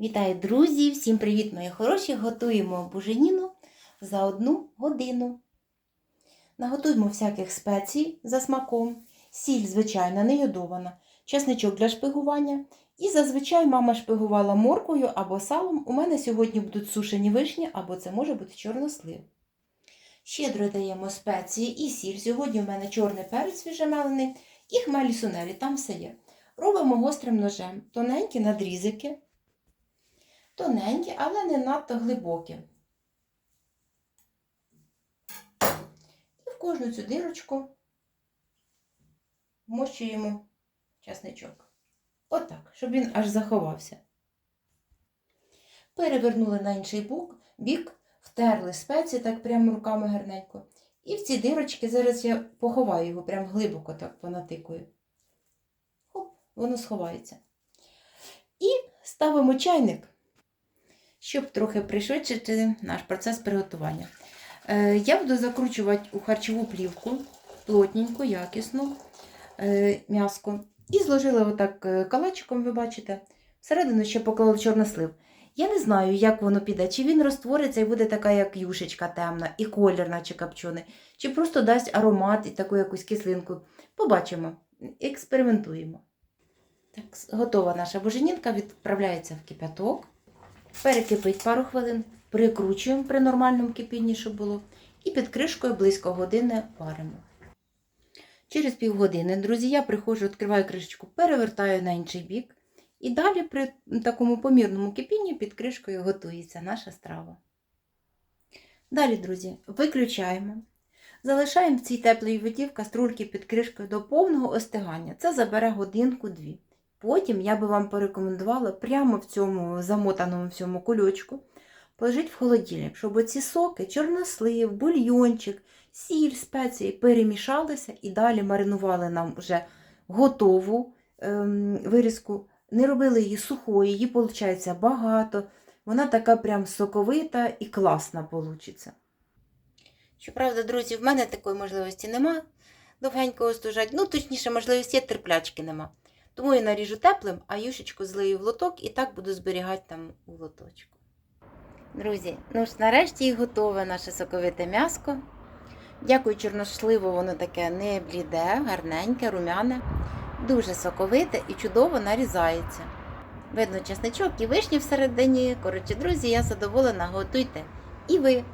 Вітаю, друзі! Всім привіт, мої хороші! Готуємо буженіну за одну годину. Наготуємо всяких спецій за смаком, сіль, звичайна, не йодована, чесничок для шпигування. І зазвичай мама шпигувала моркою або салом. У мене сьогодні будуть сушені вишні, або це може бути чорнослив. Щедро даємо спеції і сіль. Сьогодні у мене чорний перець свіжемелений і хмелі сунелі, там все є. Робимо гострим ножем тоненькі надрізики тоненькі, але не надто глибокі. І в кожну цю дирочку вмощуємо часничок. Отак, щоб він аж заховався. Перевернули на інший бок, бік, втерли спеції так прямо руками гарненько. І в ці дирочки зараз я поховаю його прям глибоко так понатикую. Хоп, воно сховається. І ставимо чайник щоб трохи пришвидшити наш процес приготування. Е, Я буду закручувати у харчову плівку плотненько, якісно е, м'яско. І зложила отак е, калачиком, ви бачите. Всередину ще поклала чорнослив. Я не знаю, як воно піде, чи він розтвориться і буде така, як юшечка темна, і колір, наче копчений, чи просто дасть аромат і таку якусь кислинку. Побачимо, експериментуємо. Так, готова наша буженінка, відправляється в кипяток. Перекипить пару хвилин, прикручуємо при нормальному кипінні, щоб було, і під кришкою близько години варимо. Через півгодини, друзі, я приходжу, відкриваю кришечку, перевертаю на інший бік. І далі при такому помірному кипінні під кришкою готується наша страва. Далі, друзі, виключаємо. Залишаємо в цій теплій воді в каструльки під кришкою до повного остигання. Це забере годинку-дві. Потім я би вам порекомендувала прямо в цьому замотаному в цьому кульочку положити в холодильник, щоб оці соки, чорнослив, бульйончик, сіль, спеції перемішалися і далі маринували нам вже готову ем, вирізку. Не робили її сухою, її виходить багато. Вона така прям соковита і класна вийде. Щоправда, друзі, в мене такої можливості нема довгенько остужати. Ну, точніше, можливості є, терплячки нема. Тому я наріжу теплим, а юшечку злию в лоток і так буду зберігати там у лоточку. Друзі, ну ж нарешті і готове наше соковите м'яско. Дякую чорношливо, воно таке не бліде, гарненьке, румяне, дуже соковите і чудово нарізається. Видно чесничок і вишні всередині. Коротше, друзі, я задоволена, готуйте. І ви.